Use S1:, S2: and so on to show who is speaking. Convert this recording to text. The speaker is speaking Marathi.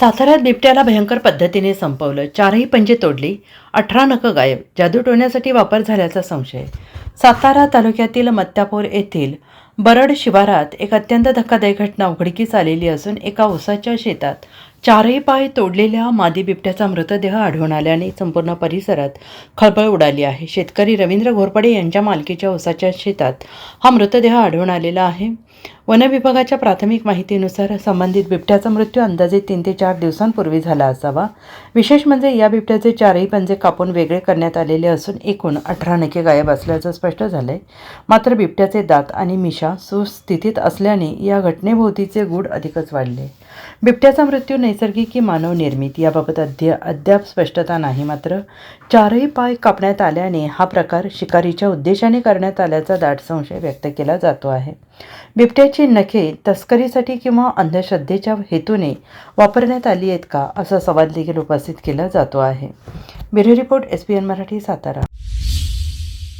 S1: साताऱ्यात बिबट्याला भयंकर पद्धतीने संपवलं. चारही पंजे तोडली. अठरा नकं गायब. जादू टोण्यासाठी वापर झाल्याचा संशय. सातारा तालुक्यातील मत्तापूर येथील बरड शिवारात एक अत्यंत धक्कादायक घटना उघडकीस आलेली असून एका ऊसाच्या शेतात चारही पाय तोडलेल्या मादी बिबट्याचा मृतदेह आढळून आल्याने संपूर्ण परिसरात खळबळ उडाली आहे. शेतकरी रवींद्र घोरपडे यांच्या मालकीच्या ऊसाच्या शेतात हा मृतदेह आढळून आलेला आहे. वनविभागाच्या प्राथमिक माहितीनुसार संबंधित बिबट्याचा मृत्यू अंदाजे तीन ते चार दिवसांपूर्वी झाला असावा. विशेष म्हणजे या बिबट्याचे चारही पंजे कापून वेगळे करण्यात आलेले असून एकूण अठरा नखे गायब असल्याचं स्पष्ट झालंय. मात्र बिबट्याचे दात आणि मिशा सुस्थितीत असल्याने या घटनेभोवतीचे गूढ अधिकच वाढले. बिबट्याचा मृत्यू नैसर्गिक की मानव निर्मित याबाबत अद्य अद्याप स्पष्टता नाही मात्र चारही पाय कापण्यात आल्याने हा प्रकार शिकारीच्या उद्देशाने करण्यात आल्याचा दाट संशय व्यक्त केला जातो आहे. बिबट्याची नखे तस्करीसाठी किंवा अंधश्रद्धेच्या हेतूने वापरण्यात आली आहेत का? असा सवाल देखील उपस्थित केला जातो आहे. Bureau report S P N Marathi Satara.